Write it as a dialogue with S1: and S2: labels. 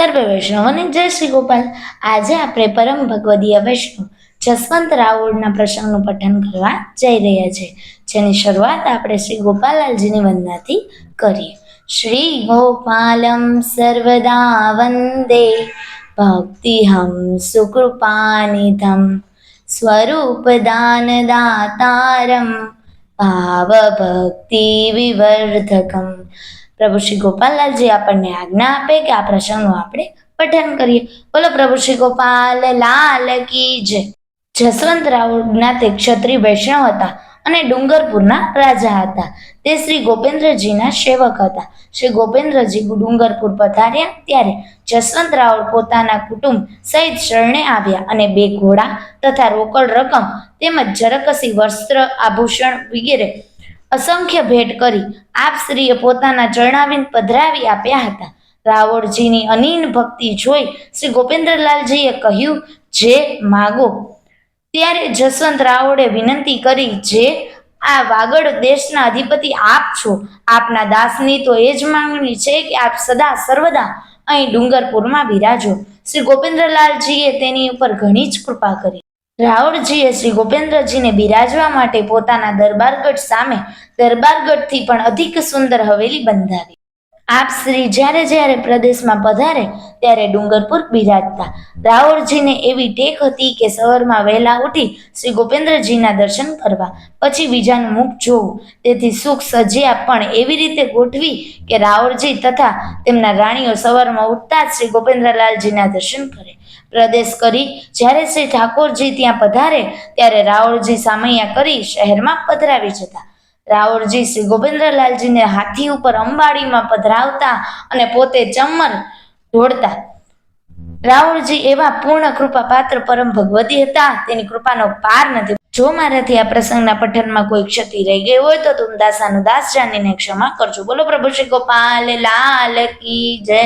S1: સર્વે વૈષ્ણવને જય શ્રી ગોપાલ. આજે આપણે પરમ ભગવદીય વૈષ્ણવ જસવંત રાવળના પ્રસંગનું પઠન કરવા જઈ રહ્યા છે. જેની શરૂઆત આપણે શ્રી ગોપાલાલજીની વંદનાથી કરીએ. શ્રી ગોપાલમ સર્વદા વંદે. ભક્તિહમ સુકૃપાનિધમ. સ્વરૂપદાનદાતારમ ભાવભક્તિ વિવર્ધકમ. પ્રભુ શ્રી ગોપાલલાલજી આપણને આજ્ઞા આપે કે આ પ્રસંગનું આપણે પઠન કરીએ. બોલો પ્રભુ શ્રી ગોપાલ, લાલ કી જય. જસવંત રાવ જ્ઞાતે ક્ષત્રિય વૈષ્ણવ હતા અને ડુંગરપુરના રાજા હતા. તે શ્રી ગોપેન્દ્રજીના સેવક હતા. શ્રી ગોપેન્દ્રજી ડુંગરપુર પધાર્યા ત્યારે જસવંત રાવ પોતાના કુટુંબ સહિત શરણે આવ્યા અને બે ઘોડા તથા રોકડ રકમ તેમજ જરકસી વસ્ત્ર, આભૂષણ વગેરે અસંખ્ય ભેટ કરી આપ શ્રીએ પોતાના ચરણાવીન પધરાવી આપ્યા હતા. રાવળજીની અનીન ભક્તિ જોઈ શ્રી ગોપેન્દ્રલાલજીએ કહ્યું, જે માગો. ત્યારે જસવંત રાવળે વિનંતી કરી, જે, આ વાગડ દેશના અધિપતિ આપ છો. આપના દાસની તો એ જ માંગણી છે કે આપ સદા સર્વદા અહીં ડુંગરપુરમાં બિરાજો. શ્રી ગોપેન્દ્રલાલજીએ તેની ઉપર ઘણી જ કૃપા કરી. રાવળજીએ શ્રી ગોપેન્દ્રજીને બિરાજવા માટે પોતાના દરબારગઢ સામે દરબારગઢથી પણ અધિક સુંદર હવેલી બંધાવી. આપ શ્રી જ્યારે જ્યારે પ્રદેશમાં પધારે, ત્યારે ડુંગરપુર બિરાજતા. રાવળજીને એવી ટેક હતી કે સવારમાં વહેલા ઉઠી શ્રી ગોપેન્દ્રજીના દર્શન કરવા, પછી બીજાનું મુખ જોવું. તેથી સુખ સજ્યા પણ એવી રીતે ગોઠવી કે રાવળજી તથા તેમના રાણીઓ સવારમાં ઉઠતા જ શ્રી ગોપેન્દ્રલાલજીના દર્શન કરે. પ્રદેશ કરી જ્યારે શ્રી ઠાકોરજી ત્યાં પધારે, ત્યારે રાવળજી સામૈયા કરી શહેરમાં પધરાવી જતા. રાવળજી શ્રી ગોવિંદ્રલાલજીને હાથી ઉપર અંબાડીમાં પધરાવતા અને પોતે ચમર ઢોળતા રાવળજી એવા પૂર્ણ કૃપા પાત્ર પરમ ભગવતી હતા, તેની કૃપાનો પાર નથી. જો મારાથી આ પ્રસંગના પઠનમાં કોઈ ક્ષતિ રહી ગઈ હોય તો તુમ દાસાનું દાસ જાણીને ક્ષમા કરજો. બોલો પ્રભુ શ્રી ગોપાલ, લાલ કી જય.